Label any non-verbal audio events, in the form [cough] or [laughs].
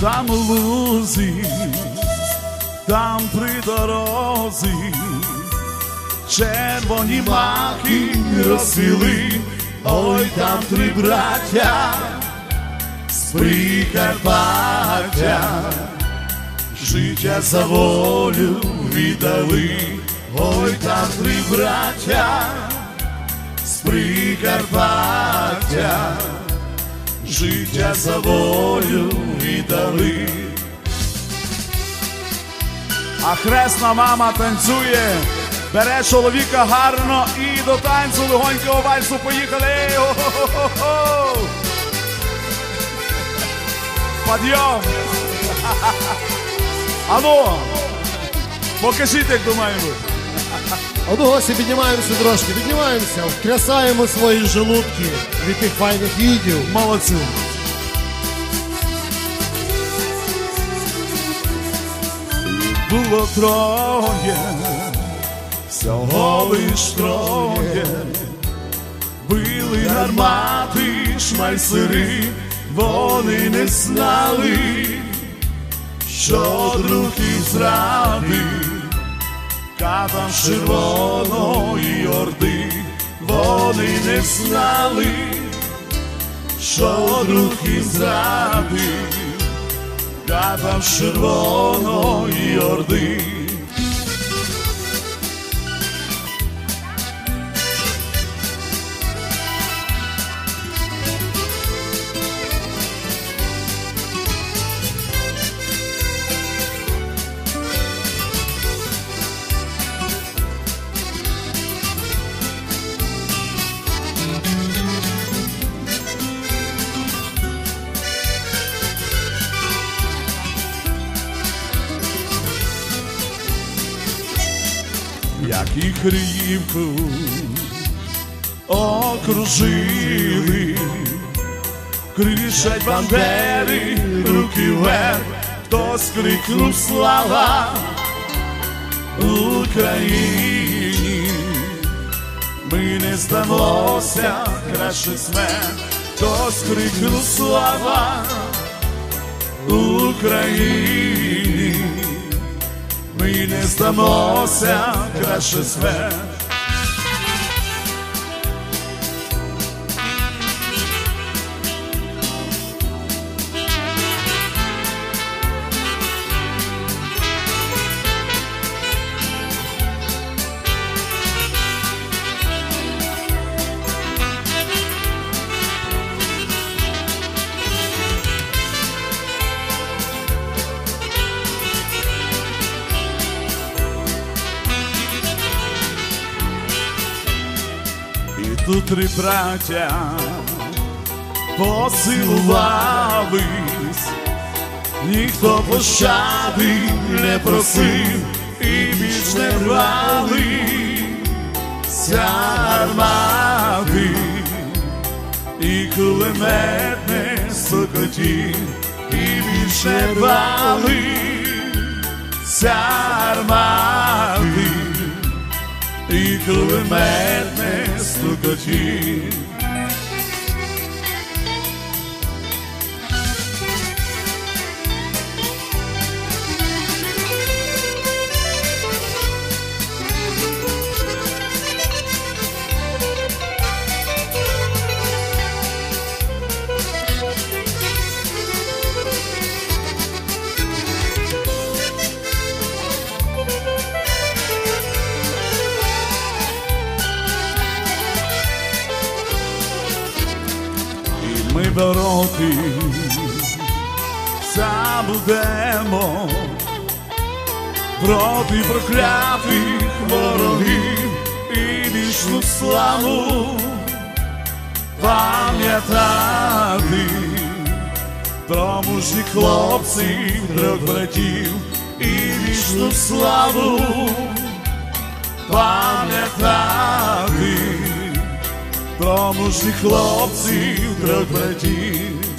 там у лузі, там при дорозі, червоні маки розсвіли, ой там три браття з Прикарпаття, життя за волю віддали, ой там три браття з Прикарпаття, життя за волю А хресна мама танцює, бере чоловіка гарно і до танцю легонького вальсу поїхали. Подйом! [laughs] Алло! Покажіть, як ну гості піднімаємося трошки, піднімаємося, втрясаємо свої желудки від тих файних відео. Молодці. Було троє, всього лиш троє, били гармати, шмайсери, вони не знали, що друг їх зрадив, катам червоної орди, вони не знали що друг і зрадив, катам з червоної орди. Як і Криївку окружили, кричать бандери, руки вверх, хтось крикнув слава Україні, ми не здамося, краще смерть, хтось крикнув слава Україні. Ми не здамося, краще смерть. І три браття. Посилувались, ніхто пощади не просив і більш не брали. Армади, і кулемет не сокотів, і більш не брали. Армади і кулемет не стукотів. Ми бороти забудемо. Проти проклятих ворогів і вічну славу пам'ятати. Про мужніх хлопців, трьох братів і вічну славу пам'ятати про мужніх хлопців, трьох братів.